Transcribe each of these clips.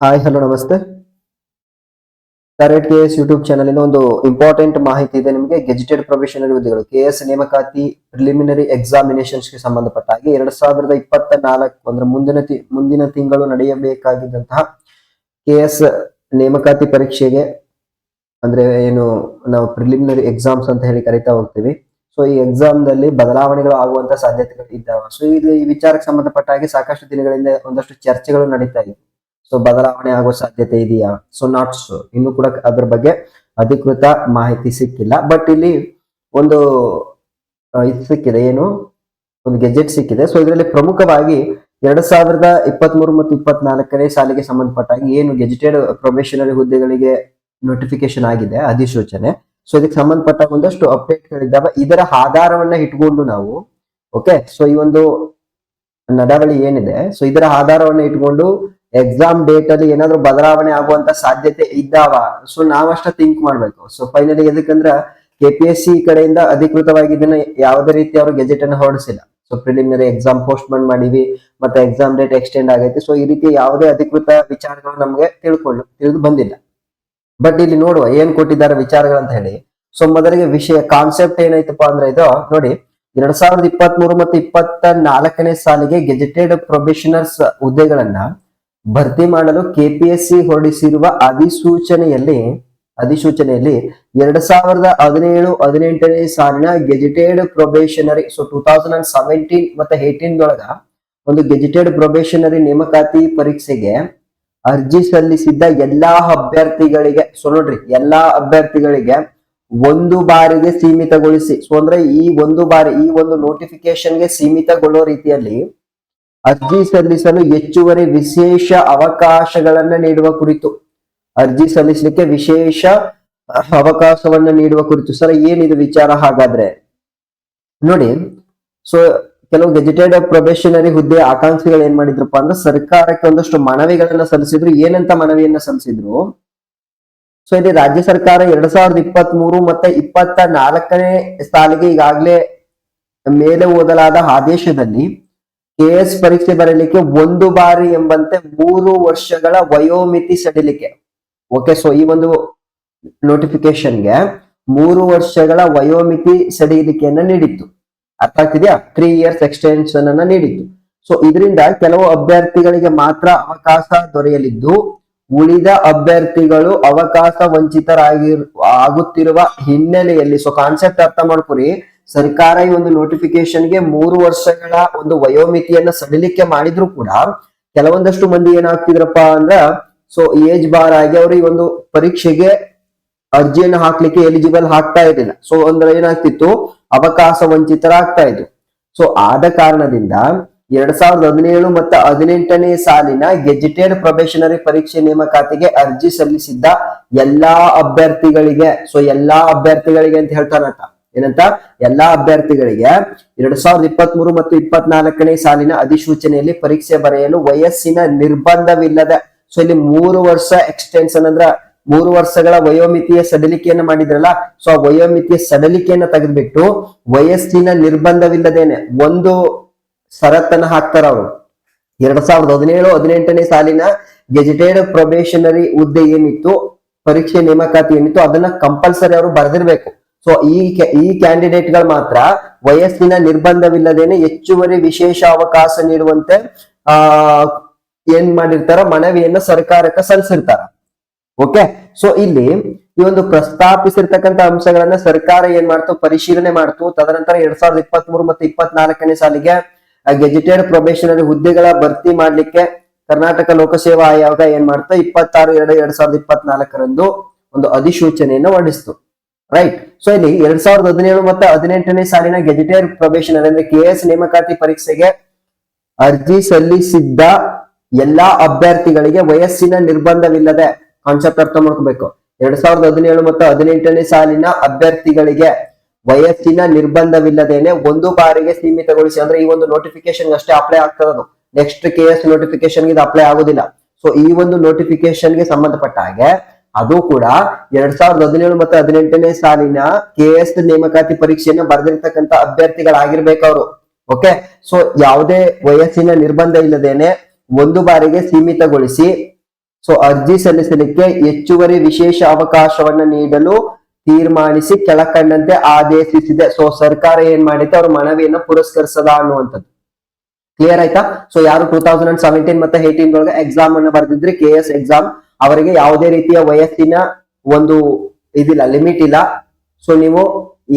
Hi hello namaste. Correct K S YouTube channel ಇಂದ ಒಂದು important ಮಾಹಿತಿ ಇದೆ ನಿಮಗೆ. ಗೆಜೆಟೆಡ್ ಪ್ರೊಫೆಷನಲ್ ಹುದ್ದೆಗಳು ಕೆ ಎಸ್ ನೇಮಕಾತಿ ಪ್ರಿಲಿಮಿನರಿ ಎಕ್ಸಾಮಿನೇಷನ್ಸ್ಗೆ ಸಂಬಂಧಪಟ್ಟ ಹಾಗೆ ಎರಡ್ ಸಾವಿರದ ಇಪ್ಪತ್ತ ನಾಲ್ಕು ಅಂದ್ರೆ ಮುಂದಿನ ಮುಂದಿನ ತಿಂಗಳು ನಡೆಯಬೇಕಾಗಿದ್ದಂತಹ ಕೆ ಎಸ್ ನೇಮಕಾತಿ ಪರೀಕ್ಷೆಗೆ ಅಂದ್ರೆ ಏನು, ನಾವು ಪ್ರಿಲಿಮಿನರಿ ಎಕ್ಸಾಮ್ಸ್ ಅಂತ ಹೇಳಿ ಕರಿತಾ ಹೋಗ್ತೀವಿ. ಸೊ ಈ ಎಕ್ಸಾಮ್ನಲ್ಲಿ ಬದಲಾವಣೆಗಳು ಆಗುವಂತ ಸಾಧ್ಯತೆಗಳು ಇದ್ದಾವೆ. ಸೊ ಇದು ಈ ವಿಚಾರಕ್ಕೆ ಸಂಬಂಧಪಟ್ಟ ಹಾಗೆ ಸಾಕಷ್ಟು ದಿನಗಳಿಂದ ಒಂದಷ್ಟು ಚರ್ಚೆಗಳು ನಡೀತಾ ಇದೆ ಸೊ ಬದಲಾವಣೆ ಆಗೋ ಸಾಧ್ಯತೆ ಇದೆಯಾ? ಸೊ ನಾಟ್ ಶೋರ್ ಇನ್ನು ಕೂಡ ಅದ್ರ ಬಗ್ಗೆ ಅಧಿಕೃತ ಮಾಹಿತಿ ಸಿಕ್ಕಿಲ್ಲ. ಬಟ್ ಇಲ್ಲಿ ಒಂದು ಇದು ಸಿಕ್ಕಿದೆ. ಏನು? ಒಂದು ಗೆಜೆಟ್ ಸಿಕ್ಕಿದೆ. ಸೊ ಇದರಲ್ಲಿ ಪ್ರಮುಖವಾಗಿ ಎರಡ್ ಸಾವಿರದ ಇಪ್ಪತ್ಮೂರು ಮತ್ತು ಇಪ್ಪತ್ನಾಲ್ಕನೇ ಸಾಲಿಗೆ ಸಂಬಂಧಪಟ್ಟಾಗಿ ಏನು ಗೆಜೆಟೆಡ್ ಪ್ರೊಬೇಷನರಿ ಹುದ್ದೆಗಳಿಗೆ ನೋಟಿಫಿಕೇಶನ್ ಆಗಿದೆ, ಅಧಿಸೂಚನೆ. ಸೊ ಇದಕ್ಕೆ ಸಂಬಂಧಪಟ್ಟ ಒಂದಷ್ಟು ಅಪ್ಡೇಟ್ಗಳಿದ್ದಾವೆ. ಇದರ ಆಧಾರವನ್ನ ಇಟ್ಕೊಂಡು ನಾವು ಓಕೆ ಸೊ ಈ ಒಂದು ನಡಾವಳಿ ಏನಿದೆ? ಸೊ ಇದರ ಆಧಾರವನ್ನ ಇಟ್ಕೊಂಡು ಎಕ್ಸಾಮ್ ಡೇಟ್ ಅಲ್ಲಿ ಏನಾದ್ರು ಬದಲಾವಣೆ ಆಗುವಂತ ಸಾಧ್ಯತೆ ಇದ್ದಾವ? ಸೊ ನಾವಷ್ಟ ಥಿಂಕ್ ಮಾಡ್ಬೇಕು. ಸೊ ಫೈನಲಿ ಎದಕ್ಕಂದ್ರ ಕೆ ಪಿ ಎಸ್ ಸಿ ಕಡೆಯಿಂದ ಅಧಿಕೃತವಾಗಿ ಇದನ್ನ ಯಾವುದೇ ರೀತಿ ಅವರು ಗೆಜೆಟ್ ಅನ್ನು ಹೊರಡಿಸಿಲ್ಲ. So preliminary exam postpone ಮಾಡಿವಿ ಮತ್ತೆ ಎಕ್ಸಾಮ್ ಡೇಟ್ ಎಕ್ಸ್ಟೆಂಡ್ ಆಗೈತೆ. ಸೊ ಈ ರೀತಿ ಯಾವುದೇ ಅಧಿಕೃತ ವಿಚಾರಗಳು ನಮಗೆ ತಿಳ್ಕೊಂಡು ತಿಳಿದು ಬಂದಿಲ್ಲ. ಬಟ್ ಇಲ್ಲಿ ನೋಡುವ, ಏನ್ ಕೊಟ್ಟಿದ್ದಾರೆ ವಿಚಾರಗಳಂತ ಹೇಳಿ. ಸೊ ಮೊದಲಿಗೆ ವಿಷಯ ಕಾನ್ಸೆಪ್ಟ್ ಏನಾಯ್ತಪ್ಪ ಅಂದ್ರೆ ಇದು, ನೋಡಿ. ಎರಡ್ ಸಾವಿರದ ಇಪ್ಪತ್ತ್ ಮೂರು ಮತ್ತು ಇಪ್ಪತ್ತ ನಾಲ್ಕನೇ ಸಾಲಿಗೆ ಗೆಜೆಟೆಡ್ ಪ್ರೊಬೇಷನರ್ಸ್ ಹುದ್ದೆಗಳನ್ನ ಭರ್ತಿ ಮಾಡಲು ಕೆಪಿಎಸ್ಸಿ ಹೊರಡಿಸಿರುವ ಅಧಿಸೂಚನೆಯಲ್ಲಿ ಅಧಿಸೂಚನೆಯಲ್ಲಿ ಎರಡ್ ಸಾವಿರದ ಹದಿನೇಳು ಹದಿನೆಂಟನೇ ಸಾಲಿನ gazetted probationary so two thousand and seventeen ಮತ್ತೆ ಏಟೀನ್ ದೊಳಗ ಒಂದು ಗೆಜಿಟೆಡ್ ಪ್ರೊಬೇಷನರಿ ನೇಮಕಾತಿ ಪರೀಕ್ಷೆಗೆ ಅರ್ಜಿ ಸಲ್ಲಿಸಿದ್ದ ಎಲ್ಲಾ ಅಭ್ಯರ್ಥಿಗಳಿಗೆ ಸೊ ನೋಡ್ರಿ, ಎಲ್ಲಾ ಅಭ್ಯರ್ಥಿಗಳಿಗೆ ಒಂದು ಬಾರಿಗೆ ಸೀಮಿತಗೊಳಿಸಿ ಸೊ ಅಂದ್ರೆ ಈ ಒಂದು ಬಾರಿ, ಈ ಒಂದು ನೋಟಿಫಿಕೇಶನ್ಗೆ ಸೀಮಿತಗೊಳ್ಳೋ ರೀತಿಯಲ್ಲಿ ಅರ್ಜಿ ಸಲ್ಲಿಸಲು ಹೆಚ್ಚುವರಿ ವಿಶೇಷ ಅವಕಾಶಗಳನ್ನ ನೀಡುವ ಕುರಿತು. ಅರ್ಜಿ ಸಲ್ಲಿಸಲಿಕ್ಕೆ ವಿಶೇಷ ಅವಕಾಶವನ್ನ ನೀಡುವ ಕುರಿತು. ಸರ್, ಏನಿದು ವಿಚಾರ ಹಾಗಾದ್ರೆ? ನೋಡಿ, ಸೊ, ಕೆಲವು ಗೆಜೆಟೆಡ್ ಪ್ರೊಬೇಷನರಿ ಹುದ್ದೆ ಆಕಾಂಕ್ಷಿಗಳು ಏನ್ ಮಾಡಿದ್ರಪ್ಪ ಅಂದ್ರೆ ಸರ್ಕಾರಕ್ಕೆ ಒಂದಷ್ಟು ಮನವಿಗಳನ್ನ ಸಲ್ಲಿಸಿದ್ರು. ಏನಂತ ಮನವಿಯನ್ನ ಸಲ್ಲಿಸಿದ್ರು? ಸೊ, ಇಲ್ಲಿ ರಾಜ್ಯ ಸರ್ಕಾರ ಎರಡ್ ಸಾವಿರದ ಇಪ್ಪತ್ತ್ ಮೂರು ಮತ್ತೆ ಇಪ್ಪತ್ತ ನಾಲ್ಕನೇ ಸಾಲಿಗೆ ಈಗಾಗಲೇ ಮೇಲೆ ಓದಲಾದ ಆದೇಶದಲ್ಲಿ ಕೆಎಸ್ ಪರೀಕ್ಷೆ ಬರೀಲಿಕ್ಕೆ ಒಂದು ಬಾರಿ ಎಂಬಂತೆ ಮೂರು ವರ್ಷಗಳ ವಯೋಮಿತಿ ಸಡಿಲಿಕೆ. ಓಕೆ ಸೊ ಈ ಒಂದು ನೋಟಿಫಿಕೇಶನ್ಗೆ ಮೂರು ವರ್ಷಗಳ ವಯೋಮಿತಿ ಸಡಿಲಿಕೆಯನ್ನ ನೀಡಿತ್ತು. ಅರ್ಥ ಆಗ್ತಿದ್ಯಾ? ತ್ರೀ ಇಯರ್ಸ್ ಎಕ್ಸ್ಟೆನ್ಷನ್ ಅನ್ನ ನೀಡಿತ್ತು. ಸೊ ಇದರಿಂದ ಕೆಲವು ಅಭ್ಯರ್ಥಿಗಳಿಗೆ ಮಾತ್ರ ಅವಕಾಶ ದೊರೆಯಲಿದ್ದು, ಉಳಿದ ಅಭ್ಯರ್ಥಿಗಳು ಅವಕಾಶ ವಂಚಿತರಾಗಿ, ಆಗುತ್ತಿರುವ ಹಿನ್ನೆಲೆಯಲ್ಲಿ ಸೊ ಕಾನ್ಸೆಪ್ಟ್ ಅರ್ಥ ಮಾಡ್ಕೊರಿ. ಸರ್ಕಾರ ಈ ಒಂದು ನೋಟಿಫಿಕೇಶನ್ಗೆ ಮೂರು ವರ್ಷಗಳ ಒಂದು ವಯೋಮಿತಿಯನ್ನ ಸಡಿಲಿಕೆ ಮಾಡಿದ್ರು ಕೂಡ ಕೆಲವೊಂದಷ್ಟು ಮಂದಿ ಏನಾಗ್ತಿದ್ರಪ್ಪ ಅಂದ್ರ ಸೊ ಏಜ್ ಬಾರ್ ಆಗಿ ಅವರು ಈ ಒಂದು ಪರೀಕ್ಷೆಗೆ ಅರ್ಜಿಯನ್ನು ಹಾಕ್ಲಿಕ್ಕೆ ಎಲಿಜಿಬಲ್ ಆಗ್ತಾ ಇರಲಿಲ್ಲ. ಸೊ ಅಂದ್ರೆ ಏನಾಗ್ತಿತ್ತು? ಅವಕಾಶ ವಂಚಿತರಾಗ್ತಾ ಇದ್ರು. ಸೊ ಆದ ಕಾರಣದಿಂದ ಎರಡ್ ಸಾವಿರದ ಹದಿನೇಳು ಮತ್ತು ಹದಿನೆಂಟನೇ ಸಾಲಿನ ಗೆಜೆಟೆಡ್ ಪ್ರೊಬೇಷನರಿ ಪರೀಕ್ಷೆ ನೇಮಕಾತಿಗೆ ಅರ್ಜಿ ಸಲ್ಲಿಸಿದ್ದ ಎಲ್ಲಾ ಅಭ್ಯರ್ಥಿಗಳಿಗೆ ಸೊ ಎಲ್ಲಾ ಅಭ್ಯರ್ಥಿಗಳಿಗೆ ಅಂತ ಹೇಳ್ತಾರಂತ. ಏನಂತ? ಎಲ್ಲಾ ಅಭ್ಯರ್ಥಿಗಳಿಗೆ ಎರಡ್ ಸಾವಿರದ ಇಪ್ಪತ್ತ್ ಮೂರು ಮತ್ತು ಇಪ್ಪತ್ನಾಲ್ಕನೇ ಸಾಲಿನ ಅಧಿಸೂಚನೆಯಲ್ಲಿ ಪರೀಕ್ಷೆ ಬರೆಯಲು ವಯಸ್ಸಿನ ನಿರ್ಬಂಧವಿಲ್ಲದ. ಸೊ ಇಲ್ಲಿ ಮೂರು ವರ್ಷ ಎಕ್ಸ್ಟೆನ್ಷನ್ ಅಂದ್ರ ಮೂರು ವರ್ಷಗಳ ವಯೋಮಿತಿಯ ಸಡಿಲಿಕೆಯನ್ನ ಮಾಡಿದ್ರಲ್ಲ ಸೊ ಆ ವಯೋಮಿತಿಯ ಸಡಿಲಿಕೆಯನ್ನು ತೆಗೆದ್ಬಿಟ್ಟು ವಯಸ್ಸಿನ ನಿರ್ಬಂಧವಿಲ್ಲದೇನೆ ಒಂದು ಷರತ್ತನ್ನ ಹಾಕ್ತಾರ ಅವರು. ಎರಡ್ ಸಾವಿರದ ಹದಿನೇಳು, ಹದಿನೆಂಟನೇ ಸಾಲಿನ ಗೆಜೆಟೆಡ್ ಪ್ರೊಬೇಷನರಿ ಹುದ್ದೆ ಏನಿತ್ತು ಪರೀಕ್ಷೆ ನೇಮಕಾತಿ ಏನಿತ್ತು ಅದನ್ನ ಕಂಪಲ್ಸರಿ ಅವರು ಬರೆದಿರ್ಬೇಕು. ಸೊ ಈ ಈ ಕ್ಯಾಂಡಿಡೇಟ್ಗಳು ಮಾತ್ರ ವಯಸ್ಸಿನ ನಿರ್ಬಂಧವಿಲ್ಲದೇನೆ ಹೆಚ್ಚುವರಿ ವಿಶೇಷ ಅವಕಾಶ ನೀಡುವಂತೆ, ಆ, ಏನ್ ಮಾಡಿರ್ತಾರ ಮನವಿಯನ್ನ ಸರ್ಕಾರಕ್ಕೆ ಸಲ್ಲಿಸಿರ್ತಾರ. ಓಕೆ ಸೊ ಇಲ್ಲಿ ಈ ಒಂದು ಪ್ರಸ್ತಾಪಿಸಿರ್ತಕ್ಕಂಥ ಅಂಶಗಳನ್ನ ಸರ್ಕಾರ ಏನ್ ಮಾಡ್ತು? ಪರಿಶೀಲನೆ ಮಾಡ್ತು. ತದನಂತರ ಎರಡ್ ಸಾವಿರದ ಇಪ್ಪತ್ತ್ ಮೂರು ಮತ್ತು ಇಪ್ಪತ್ನಾಲ್ಕನೇ ಸಾಲಿಗೆ ಗೆಜೆಟೆಡ್ ಪ್ರೊಬೇಷನರಿ ಹುದ್ದೆಗಳ ಭರ್ತಿ ಮಾಡ್ಲಿಕ್ಕೆ ಕರ್ನಾಟಕ ಲೋಕಸೇವಾ ಆಯೋಗ ಏನ್ ಮಾಡ್ತು? ಇಪ್ಪತ್ತಾರು ಎರಡು ಎರಡ್ ಸಾವಿರದ ಇಪ್ಪತ್ನಾಲ್ಕರಂದು ಒಂದು ಅಧಿಸೂಚನೆಯನ್ನು ಹೊರಡಿಸ್ತು. ರೈಟ್ ಸೊ ಇಲ್ಲಿ ಎರಡ್ ಸಾವಿರದ ಹದಿನೇಳು ಮತ್ತು ಹದಿನೆಂಟನೇ ಸಾಲಿನ ಗೆಜೆಟೇರ್ ಪ್ರೊಬೇಷನರಿ ಅಂದ್ರೆ ಕೆ ಎಸ್ ನೇಮಕಾತಿ ಪರೀಕ್ಷೆಗೆ ಅರ್ಜಿ ಸಲ್ಲಿಸಿದ್ದ ಎಲ್ಲಾ ಅಭ್ಯರ್ಥಿಗಳಿಗೆ ವಯಸ್ಸಿನ ನಿರ್ಬಂಧವಿಲ್ಲದೆ ಕಾನ್ಸೆಪ್ಟ್ ಅರ್ಥ ಮಾಡ್ಕೋಬೇಕು. ಎರಡ್ ಸಾವಿರದ ಹದಿನೇಳು ಮತ್ತು ಹದಿನೆಂಟನೇ ಸಾಲಿನ ಅಭ್ಯರ್ಥಿಗಳಿಗೆ ವಯಸ್ಸಿನ ನಿರ್ಬಂಧವಿಲ್ಲದೇನೆ ಒಂದು ಬಾರಿಗೆ ಸೀಮಿತಗೊಳಿಸಿ, ಅಂದ್ರೆ ಈ ಒಂದು ನೋಟಿಫಿಕೇಶನ್ ಅಷ್ಟೇ ಅಪ್ಲೈ ಆಗ್ತದದು ನೆಕ್ಸ್ಟ್ ಕೆ ಎಸ್ ನೋಟಿಫಿಕೇಶನ್ ಇದು ಅಪ್ಲೈ ಆಗೋದಿಲ್ಲ. ಸೊ ಈ ಒಂದು ನೋಟಿಫಿಕೇಶನ್ಗೆ ಸಂಬಂಧಪಟ್ಟ ಹಾಗೆ ಅದು ಕೂಡ ಎರಡ್ ಸಾವಿರದ ಹದಿನೇಳು ಮತ್ತು ಹದಿನೆಂಟನೇ ಸಾಲಿನ ಕೆ ಎಸ್ ನೇಮಕಾತಿ ಪರೀಕ್ಷೆಯನ್ನು ಬರೆದಿರ್ತಕ್ಕಂಥ ಅಭ್ಯರ್ಥಿಗಳಾಗಿರ್ಬೇಕು ಅವರು. ಓಕೆ ಸೊ ಯಾವುದೇ ವಯಸ್ಸಿನ ನಿರ್ಬಂಧ ಇಲ್ಲದೇನೆ ಒಂದು ಬಾರಿಗೆ ಸೀಮಿತಗೊಳಿಸಿ ಸೊ ಅರ್ಜಿ ಸಲ್ಲಿಸಲಿಕ್ಕೆ ಹೆಚ್ಚುವರಿ ವಿಶೇಷ ಅವಕಾಶವನ್ನ ನೀಡಲು ತೀರ್ಮಾನಿಸಿ ಕೆಳಕಂಡಂತೆ ಆದೇಶಿಸಿದೆ. ಸೊ ಸರ್ಕಾರ ಏನ್ ಮಾಡಿತ್ತು? ಅವ್ರ ಮನವಿಯನ್ನ ಪುರಸ್ಕರಿಸದ ಅನ್ನುವಂಥದ್ದು. ಕ್ಲಿಯರ್ ಆಯ್ತಾ? ಸೊ ಯಾರು ಟೂ ತೌಸಂಡ್ ಅಂಡ್ ಸೆವೆಂಟೀನ್ ಮತ್ತೆ ಏಟೀನ್ ಒಳಗೆ ಎಕ್ಸಾಮ್ ಅನ್ನ ಬರೆದಿದ್ರೆ? ಕೆ ಎಸ್ ಎಕ್ಸಾಮ್ ಅವರಿಗೆ ಯಾವುದೇ ರೀತಿಯ ವಯಸ್ಸಿನ ಒಂದು ಇದಿಲ್ಲ, ಲಿಮಿಟ್ ಇಲ್ಲ. ಸೊ ನೀವು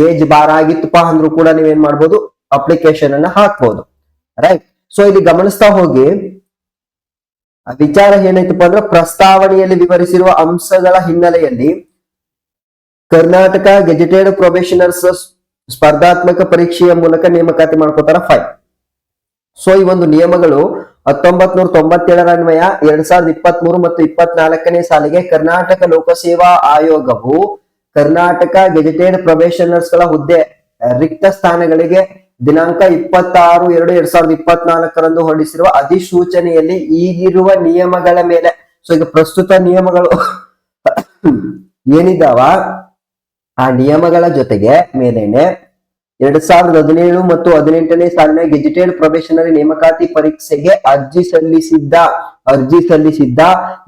ಏಜ್ ಬಾರ್ ಆಗಿತ್ತಪ್ಪ ಅಂದ್ರೂ ಕೂಡ ನೀವೇನ್ ಮಾಡ್ಬೋದು? ಅಪ್ಲಿಕೇಶನ್ ಅನ್ನ ಹಾಕ್ಬೋದು. ರೈಟ್ ಸೊ ಇಲ್ಲಿ ಗಮನಿಸ್ತಾ ಹೋಗಿ, ವಿಚಾರ ಏನೈತಪ್ಪ ಅಂದ್ರೆ ಪ್ರಸ್ತಾವನೆಯಲ್ಲಿ ವಿವರಿಸಿರುವ ಅಂಶಗಳ ಹಿನ್ನೆಲೆಯಲ್ಲಿ ಕರ್ನಾಟಕ ಗೆಜೆಟೆಡ್ ಪ್ರೊಬೇಷನರ್ಸ್ ಸ್ಪರ್ಧಾತ್ಮಕ ಪರೀಕ್ಷೆಯ ಮೂಲಕ ನೇಮಕಾತಿ ಮಾಡ್ಕೋತಾರ ಫೈವ್ ಸೊ ಈ ಒಂದು ನಿಯಮಗಳು ಹತ್ತೊಂಬತ್ ನೂರ ತೊಂಬತ್ತೇಳರ ಅನ್ವಯ ಎರಡ್ ಸಾವಿರದ ಇಪ್ಪತ್ತ್ ಮೂರು ಮತ್ತು ಇಪ್ಪತ್ನಾಲ್ಕನೇ ಸಾಲಿಗೆ ಕರ್ನಾಟಕ ಲೋಕಸೇವಾ ಆಯೋಗವು ಕರ್ನಾಟಕ ಗೆಜೆಟೆಡ್ ಪ್ರೊಬೇಷನರ್ಸ್ಗಳ ಹುದ್ದೆ ರಿಕ್ತ ಸ್ಥಾನಗಳಿಗೆ ದಿನಾಂಕ ಇಪ್ಪತ್ತಾರು ಎರಡು ಎರಡ್ ಸಾವಿರದ ಇಪ್ಪತ್ನಾಲ್ಕರಂದು ಹೊರಡಿಸಿರುವ ಅಧಿಸೂಚನೆಯಲ್ಲಿ ಈಗಿರುವ ನಿಯಮಗಳ ಮೇಲೆ. ಸೊ ಈಗ ಪ್ರಸ್ತುತ ನಿಯಮಗಳು ಏನಿದಾವ ಆ ನಿಯಮಗಳ ಜೊತೆಗೆ ಮೇಲೇನೆ ಎರಡ್ ಸಾವಿರದ ಹದಿನೇಳು ಮತ್ತು ಹದಿನೆಂಟನೇ ಸಾಲಿನ ಗೆಜೆಟೆಡ್ ಪ್ರೊಬೇಷನರಿ ನೇಮಕಾತಿ ಪರೀಕ್ಷೆಗೆ ಅರ್ಜಿ ಸಲ್ಲಿಸಿದ್ದ ಅರ್ಜಿ ಸಲ್ಲಿಸಿದ್ದ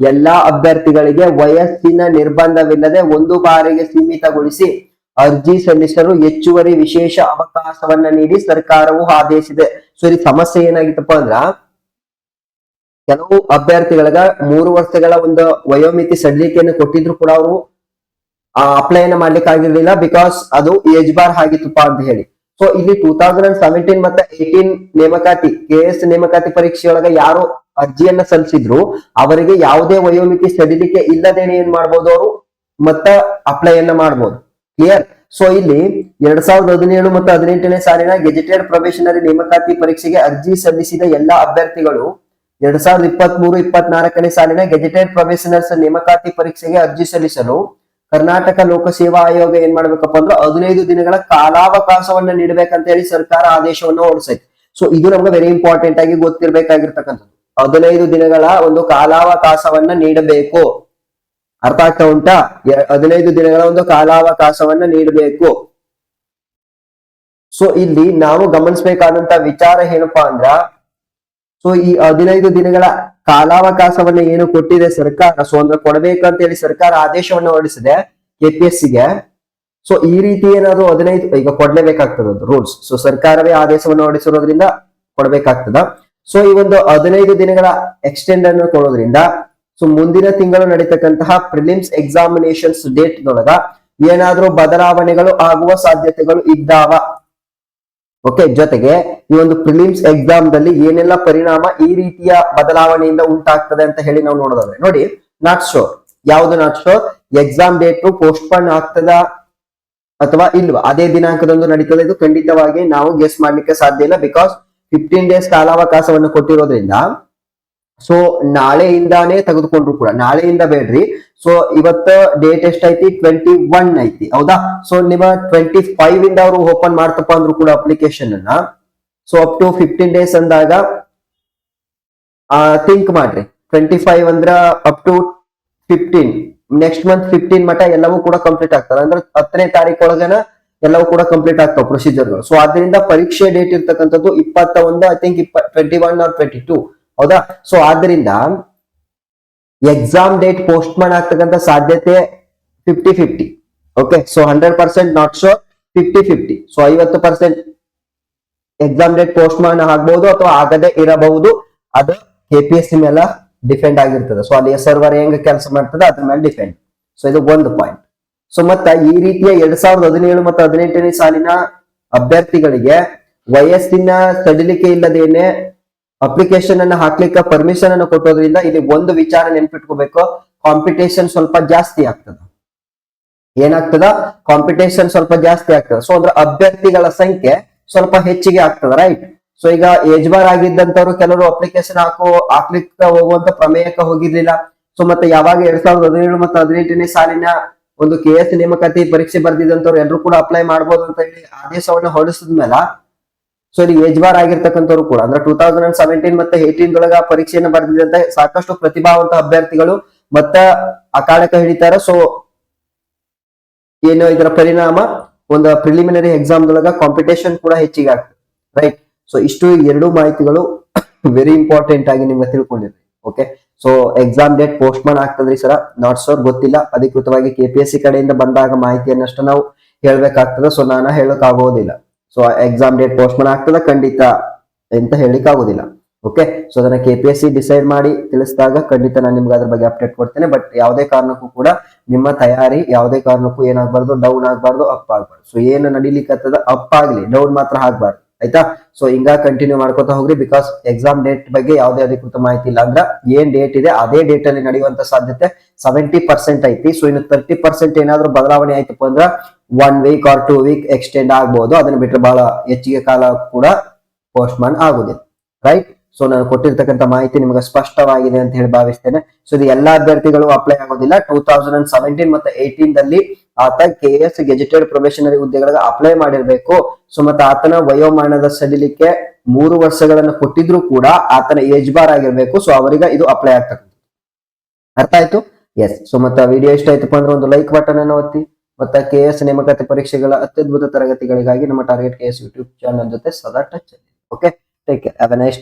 ಎಲ್ಲಾ ಅಭ್ಯರ್ಥಿಗಳಿಗೆ ವಯಸ್ಸಿನ ನಿರ್ಬಂಧವಿಲ್ಲದೆ ಒಂದು ಬಾರಿಗೆ ಸೀಮಿತಗೊಳಿಸಿ ಅರ್ಜಿ ಸಲ್ಲಿಸಲು ಹೆಚ್ಚುವರಿ ವಿಶೇಷ ಅವಕಾಶವನ್ನ ನೀಡಿ ಸರ್ಕಾರವು ಆದೇಶಿದೆ ಸರಿ, ಸಮಸ್ಯೆ ಏನಾಗಿತ್ತಪ್ಪ ಅಂದ್ರ, ಕೆಲವು ಅಭ್ಯರ್ಥಿಗಳಿಗ ಮೂರು ವರ್ಷಗಳ ಒಂದು ವಯೋಮಿತಿ ಸಡಿಲಿಕೆಯನ್ನು ಕೊಟ್ಟಿದ್ರು ಕೂಡ ಅವರು ಅಪ್ಲೈನ ಮಾಡ್ಲಿಕ್ಕೆ ಆಗಿರ್ಲಿಲ್ಲ ಬಿಕಾಸ್ ಅದು ಏಜ್ ಬಾರ್ ಆಗಿತ್ತಪ್ಪ ಅಂತ ಹೇಳಿ. ಸೊ ಇಲ್ಲಿ ಟೂ ತೌಸಂಡ್ ಅಂಡ್ ಸೆವೆಂಟೀನ್ ಮತ್ತೆ ಏಟೀನ್ ನೇಮಕಾತಿ ಕೆ ಎಸ್ ನೇಮಕಾತಿ ಪರೀಕ್ಷೆಯೊಳಗ ಯಾರು ಅರ್ಜಿಯನ್ನ ಸಲ್ಲಿಸಿದ್ರು, ಅವರಿಗೆ ಯಾವುದೇ ವಯೋಮಿತಿ ಸಡಿಲಿಕೆ ಇಲ್ಲದೇನೆ ಏನ್ ಮಾಡ್ಬೋದು ಅವರು? ಮತ್ತ ಅಪ್ಲೈಯನ್ನ ಮಾಡ್ಬೋದು. ಕ್ಲಿಯರ್ ಸೊ ಇಲ್ಲಿ ಎರಡ್ ಸಾವಿರದ ಹದಿನೇಳು ಮತ್ತು ಹದಿನೆಂಟನೇ ಸಾಲಿನ ಗೆಜೆಟೆಡ್ ಪ್ರೊಬೇಷನರಿ ನೇಮಕಾತಿ ಪರೀಕ್ಷೆಗೆ ಅರ್ಜಿ ಸಲ್ಲಿಸಿದ ಎಲ್ಲಾ ಅಭ್ಯರ್ಥಿಗಳು ಎರಡ್ ಸಾವಿರದ ಇಪ್ಪತ್ತ್ ಮೂರು ಇಪ್ಪತ್ನಾಲ್ಕನೇ ಸಾಲಿನ ಗೆಜೆಟೆಡ್ ಪ್ರೊಬೇಷನರ್ಸ್ ನೇಮಕಾತಿ ಪರೀಕ್ಷೆಗೆ ಅರ್ಜಿ ಸಲ್ಲಿಸಲು ಕರ್ನಾಟಕ ಲೋಕಸೇವಾ ಆಯೋಗ ಏನ್ ಮಾಡ್ಬೇಕಪ್ಪ ಅಂದ್ರೆ ಹದಿನೈದು ದಿನಗಳ ಕಾಲಾವಕಾಶವನ್ನ ನೀಡಬೇಕಂತ ಹೇಳಿ ಸರ್ಕಾರ ಆದೇಶವನ್ನ ಹೊರಡಿಸೈತಿ. ಸೊ ಇದು ನಮ್ಗೆ ವೆರಿ ಇಂಪಾರ್ಟೆಂಟ್ ಆಗಿ ಗೊತ್ತಿರ್ಬೇಕಾಗಿರ್ತಕ್ಕಂಥದ್ದು. ಹದಿನೈದು ದಿನಗಳ ಒಂದು ಕಾಲಾವಕಾಶವನ್ನ ನೀಡಬೇಕು. ಅರ್ಥ ಆಗ್ತಾ ಉಂಟಾ? ಹದಿನೈದು ದಿನಗಳ ಒಂದು ಕಾಲಾವಕಾಶವನ್ನ ನೀಡಬೇಕು. ಸೊ ಇಲ್ಲಿ ನಾವು ಗಮನಿಸಬೇಕಾದಂತ ವಿಚಾರ ಏನಪ್ಪಾ ಅಂದ್ರ ಸೊ ಈ ಹದಿನೈದು ದಿನಗಳ ಕಾಲಾವಕಾಶವನ್ನ ಏನು ಕೊಟ್ಟಿದೆ ಸರ್ಕಾರ? ಸೊ ಅಂದ್ರೆ ಕೊಡಬೇಕಂತ ಹೇಳಿ ಸರ್ಕಾರ ಆದೇಶವನ್ನ ಹೊರಡಿಸಿದೆ ಕೆಪಿಎಸ್ ಸಿಗೆ ಸೊ ಈ ರೀತಿ ಏನಾದ್ರು ಹದಿನೈದು, ಈಗ ಕೊಡ್ಲೇಬೇಕಾಗ್ತದ ರೂಲ್ಸ್ ಸೊ ಸರ್ಕಾರವೇ ಆದೇಶವನ್ನು ಹೊರಡಿಸಿರೋದ್ರಿಂದ ಕೊಡಬೇಕಾಗ್ತದ. ಸೊ ಈ ಒಂದು ಹದಿನೈದು ದಿನಗಳ ಎಕ್ಸ್ಟೆಂಡ್ ಅನ್ನು ಕೊಡೋದ್ರಿಂದ ಸೊ ಮುಂದಿನ ತಿಂಗಳು ನಡೀತಕ್ಕಂತಹ ಪ್ರಿಲಿಮ್ಸ್ ಎಕ್ಸಾಮಿನೇಷನ್ಸ್ ಡೇಟ್ ನೊಳಗ ಏನಾದ್ರೂ ಬದಲಾವಣೆಗಳು ಆಗುವ ಸಾಧ್ಯತೆಗಳು ಇದ್ದಾವ? ಓಕೆ ಜೊತೆಗೆ ಈ ಒಂದು ಪ್ರಿಲಿಮ್ಸ್ ಎಕ್ಸಾಮ್ ದಲ್ಲಿ ಏನೆಲ್ಲ ಪರಿಣಾಮ ಈ ರೀತಿಯ ಬದಲಾವಣೆಯಿಂದ ಉಂಟಾಗ್ತದೆ ಅಂತ ಹೇಳಿ ನಾವು ನೋಡೋದಾದ್ರೆ, ನೋಡಿ ನಾಟ್ ಶೋರ್ ಯಾವುದು not sure exam date postpone ಆಗ್ತದ ಅಥವಾ ಇಲ್ವಾ? ಅದೇ ದಿನಾಂಕದಂದು ನಡೀತದೆ. ಇದು ಖಂಡಿತವಾಗಿ ನಾವು ಗೆಸ್ ಮಾಡ್ಲಿಕ್ಕೆ ಸಾಧ್ಯ ಇಲ್ಲ ಬಿಕಾಸ್ ಫಿಫ್ಟೀನ್ ಡೇಸ್ ಕಾಲಾವಕಾಶವನ್ನು ಕೊಟ್ಟಿರೋದ್ರಿಂದ ಸೊ ನಾಳೆಯಿಂದಾನೇ ತೆಗೆದುಕೊಂಡ್ರು ಕೂಡ. ನಾಳೆಯಿಂದ ಬೇಡ್ರಿ. ಸೊ ಇವತ್ತ ಡೇಟ್ ಎಷ್ಟೈತಿ ಟ್ವೆಂಟಿ ಒನ್ ಐತಿ. ಹೌದಾ? ಸೊ ನಿಮ್ಮ ಟ್ವೆಂಟಿ ಫೈವ್ ಇಂದ ಅವರು ಓಪನ್ ಮಾಡ್ತಪ್ಪ ಅಂದ್ರು ಕೂಡ ಅಪ್ಲಿಕೇಶನ್ ಅನ್ನ. So up to fifteen days ಅಂದಾಗ ಥಿಂಕ್ ಮಾಡ್ರಿ. ಟ್ವೆಂಟಿ ಫೈವ್ ಅಂದ್ರ up to fifteen next month fifteen ಮಟ ಎಲ್ಲವೂ ಕೂಡ ಕಂಪ್ಲೀಟ್ ಆಗ್ತಾರೆ. ಅಂದ್ರೆ ಹತ್ತನೇ ತಾರೀಕು ಒಳಗನ ಎಲ್ಲವೂ ಕೂಡ ಕಂಪ್ಲೀಟ್ ಆಗ್ತಾವ ಪ್ರೊಸೀಜರ್ಗಳು ಸೊ ಅದರಿಂದ ಪರೀಕ್ಷೆ ಡೇಟ್ ಇರ್ತಕ್ಕಂಥದ್ದು ಇಪ್ಪತ್ತ ಒಂದು I think twenty one or twenty two ಹೌದಾ? ಸೊ ಆದ್ರಿಂದ ಎಕ್ಸಾಮ್ ಡೇಟ್ ಪೋಸ್ಟ್ ಮಾಡ್ ಆಗ್ತಕ್ಕಂಥ ಸಾಧ್ಯತೆ fifty fifty okay so hundred percent not sure fifty fifty so ಐವತ್ತು ಪರ್ಸೆಂಟ್ ಎಕ್ಸಾಮ್ ಡೇಟ್ ಪೋಸ್ಟ್ ಮಾಡ್ ಆಗ್ಬಹುದು ಅಥವಾ ಆಗದೆ ಇರಬಹುದು. ಅದು ಕೆ ಪಿ ಎಸ್ ಸಿ ಮೇಲೆ ಡಿಫೆಂಡ್ ಆಗಿರ್ತದೆ. ಸೊ ಅಲ್ಲಿ ಸರ್ವರ್ ಹೆಂಗ್ ಕೆಲಸ ಮಾಡ್ತದೆ, ಅದ್ರ ಮೇಲೆ ಡಿಫೆಂಡ್ ಸೊ ಇದು ಒಂದು ಪಾಯಿಂಟ್ ಸೊ ಮತ್ತ ಈ ರೀತಿಯ ಎರಡ್ ಸಾವಿರದ ಹದಿನೇಳು ಮತ್ತು ಹದಿನೆಂಟನೇ ಸಾಲಿನ ಅಭ್ಯರ್ಥಿಗಳಿಗೆ ವಯಸ್ಸಿನ ಸಡಿಲಿಕೆ ಇಲ್ಲದೇನೆ ಅಪ್ಲಿಕೇಶನ್ ಅನ್ನ ಹಾಕ್ಲಿಕ್ಕೆ ಪರ್ಮಿಷನ್ ಅನ್ನು ಕೊಟ್ಟೋದ್ರಿಂದ ಇಲ್ಲಿ ಒಂದು ವಿಚಾರ ನೆನ್ಪಿಟ್ಕೋಬೇಕು. ಕಾಂಪಿಟೇಷನ್ ಸ್ವಲ್ಪ ಜಾಸ್ತಿ ಆಗ್ತದ. ಏನಾಗ್ತದ? ಕಾಂಪಿಟೇಷನ್ ಸ್ವಲ್ಪ ಜಾಸ್ತಿ ಆಗ್ತದ. ಸೊ ಅಂದ್ರೆ ಅಭ್ಯರ್ಥಿಗಳ ಸಂಖ್ಯೆ ಸ್ವಲ್ಪ ಹೆಚ್ಚಿಗೆ ಆಗ್ತದ ರೈಟ್ ಸೊ ಈಗ ಏಜ್ ಬಾರ್ ಆಗಿದ್ದಂತವ್ರು ಕೆಲವರು ಅಪ್ಲಿಕೇಶನ್ ಹಾಕೋ, ಹಾಕ್ಲಿಕ್ಕೆ ಹೋಗುವಂತ ಪ್ರಮೇಯಕ್ಕೆ ಹೋಗಿರ್ಲಿಲ್ಲ. ಸೊ ಮತ್ತೆ ಯಾವಾಗ ಎರಡ್ ಸಾವಿರದ ಹದಿನೇಳು ಮತ್ತು ಹದಿನೆಂಟನೇ ಸಾಲಿನ ಒಂದು ಕೆ ಎಸ್ ನೇಮಕಾತಿ ಪರೀಕ್ಷೆ ಬರ್ದಿದ್ದಂತವ್ರು ಎಲ್ಲರೂ ಕೂಡ ಅಪ್ಲೈ ಮಾಡ್ಬೋದು ಅಂತ ಹೇಳಿ ಆದೇಶವನ್ನು ಹೊರಡಿಸಿದ್ಮೇಲೆ ಸೊ ಇಲ್ಲಿ ಏಜ್ ಬಾರ್ ಆಗಿರ್ತಕ್ಕಂಥವ್ರು ಕೂಡ, ಅಂದ್ರೆ ಟೂ ತೌಸಂಡ್ ಅಂಡ್ ಸೆವೆಂಟೀನ್ ಮತ್ತೆ ಏಯ್ಟೀನ್ ಒಳಗ ಪರೀಕ್ಷೆಯನ್ನು ಬರೆದಿದ್ದಂತ ಸಾಕಷ್ಟು ಪ್ರತಿಭಾವಂತ ಅಭ್ಯರ್ಥಿಗಳು ಮತ್ತ ಅಕಾಡಕ ಹಿಡಿತಾರ ಸೊ ಏನು ಇದರ ಪರಿಣಾಮ? ಒಂದು ಪ್ರಿಲಿಮಿನರಿ ಎಕ್ಸಾಮ್ ದೊಳಗ ಕಾಂಪಿಟೇಷನ್ ಕೂಡ ಹೆಚ್ಚಿಗೆ ಆಗ್ತದೆ ರೈಟ್ ಸೊ ಇಷ್ಟು ಎರಡು ಮಾಹಿತಿಗಳು ವೆರಿ ಇಂಪಾರ್ಟೆಂಟ್ ಆಗಿ ನಿಮ್ಗೆ ತಿಳ್ಕೊಂಡಿರಿ okay so exam date postpone ಆಗ್ತದ್ರಿ ಸರ ನಾಟ್ ಸೋರ್ ಗೊತ್ತಿಲ್ಲ. ಅಧಿಕೃತವಾಗಿ ಕೆಪಿಎಸ್ಸಿ ಕಡೆಯಿಂದ ಬಂದಾಗ ಮಾಹಿತಿಯನ್ನಷ್ಟು ನಾವು ಹೇಳ್ಬೇಕಾಗ್ತದೆ. ಸೊ ನಾನು ಹೇಳಕ್ ಆಗೋದಿಲ್ಲ ಸೊ ಎಕ್ಸಾಮ್ ಡೇಟ್ ಪೋಸ್ಟ್ಮಾನ್ ಆಗ್ತದ ಖಂಡಿತ ಅಂತ ಹೇಳಿಕ್ ಆಗೋದಿಲ್ಲ. ಓಕೆ ಸೊ ಅದನ್ನ ಕೆಪಿಎಸ್ಸಿ ಡಿಸೈಡ್ ಮಾಡಿ ತಿಳಿಸಿದಾಗ ಖಂಡಿತ ನಾನು ನಿಮ್ಗೆ ಅದ್ರ ಬಗ್ಗೆ ಅಪ್ಡೇಟ್ ಕೊಡ್ತೇನೆ. ಬಟ್ ಯಾವುದೇ ಕಾರಣಕ್ಕೂ ಕೂಡ ನಿಮ್ಮ ತಯಾರಿ ಯಾವುದೇ ಕಾರಣಕ್ಕೂ ಏನಾಗಬಾರ್ದು ಡೌನ್ ಆಗಬಾರ್ದು ಅಪ್ ಆಗಬಾರ್ದು. ಸೊ ಏನು ನಡಿಲಿಕ್ಕತ್ತದ ಅಪ್ ಆಗ್ಲಿ ಡೌನ್ ಮಾತ್ರ ಆಗ್ಬಾರ್ದು. ಆಯ್ತಾ? ಸೊ ಹಿಂಗ ಕಂಟಿನ್ಯೂ ಮಾಡ್ಕೊತ ಹೋಗ್ರಿ ಬಿಕಾಸ್ ಎಕ್ಸಾಮ್ ಡೇಟ್ ಬಗ್ಗೆ ಯಾವುದೇ ಅಧಿಕೃತ ಮಾಹಿತಿ ಇಲ್ಲ ಅಂದ್ರೆ ಏನ್ ಡೇಟ್ ಇದೆ ಅದೇ ಡೇಟ್ ಅಲ್ಲಿ ನಡೆಯುವಂತ ಸಾಧ್ಯತೆ ಸೆವೆಂಟಿ ಪರ್ಸೆಂಟ್ ಐತಿ. ಸೊ ಇನ್ನು ತರ್ಟಿ ಪರ್ಸೆಂಟ್ ಏನಾದ್ರೂ ಬದಲಾವಣೆ ಆಯ್ತಪ್ಪ ಅಂದ್ರ one week or two week extend ಆಗ್ಬಹುದು ಅದನ್ನ ಬಿಟ್ಟರೆ ಬಹಳ ಹೆಚ್ಚಿಗೆ ಕಾಲ ಕೂಡ ಪೋಸ್ಟ್ಮಾನ್ ಆಗುದಿಲ್ಲ. ರೈಟ್ ಸೊ ನಾನು ಕೊಟ್ಟಿರ್ತಕ್ಕಂಥ ಮಾಹಿತಿ ನಿಮಗೆ ಸ್ಪಷ್ಟವಾಗಿದೆ ಅಂತ ಹೇಳಿ ಭಾವಿಸ್ತೇನೆ. ಸೊ ಇದು ಎಲ್ಲಾ ಅಭ್ಯರ್ಥಿಗಳು ಅಪ್ಲೈ ಆಗೋದಿಲ್ಲ. ಟೂ ತೌಸಂಡ್ ಅಂಡ್ ಸೆವೆಂಟೀನ್ ಮತ್ತೆ ಏಯ್ಟೀನ್ ದಲ್ಲಿ ಆತ ಕೆ ಎಸ್ ಗೆಜೆಟೆಡ್ ಪ್ರೊಬೇಷನರಿ ಹುದ್ದೆಗಳಿಗೆ ಅಪ್ಲೈ ಮಾಡಿರ್ಬೇಕು. ಸೊ ಮತ್ತೆ ಆತನ ವಯೋಮಾನದ ಸಡಿಲಿಕ್ಕೆ ಮೂರು ವರ್ಷಗಳನ್ನು ಕೊಟ್ಟಿದ್ರು ಕೂಡ ಆತನ ಏಜ್ ಬಾರ್ ಆಗಿರ್ಬೇಕು. ಸೊ ಅವರಿಗೆ ಇದು ಅಪ್ಲೈ ಆಗ್ತಕ್ಕಂಥ ಅರ್ಥ ಆಯ್ತು? ಎಸ್ ಸೊ ಮತ್ತೆ ವಿಡಿಯೋ ಇಷ್ಟ ಆಯ್ತಪ್ಪ ಅಂದ್ರೆ ಒಂದು ಲೈಕ್ ಬಟನ್ ಅನ್ನು ಒತ್ತಿ. ಮತ್ತೆ ಕೆ ಎಸ್ ನೇಮಕಾತಿ ಪರೀಕ್ಷೆಗಳ ಅತ್ಯದ್ಭುತ ತರಗತಿಗಳಿಗಾಗಿ ನಮ್ಮ target K S YouTube channel ಜೊತೆ ಸದಾ touch okay take care have a nice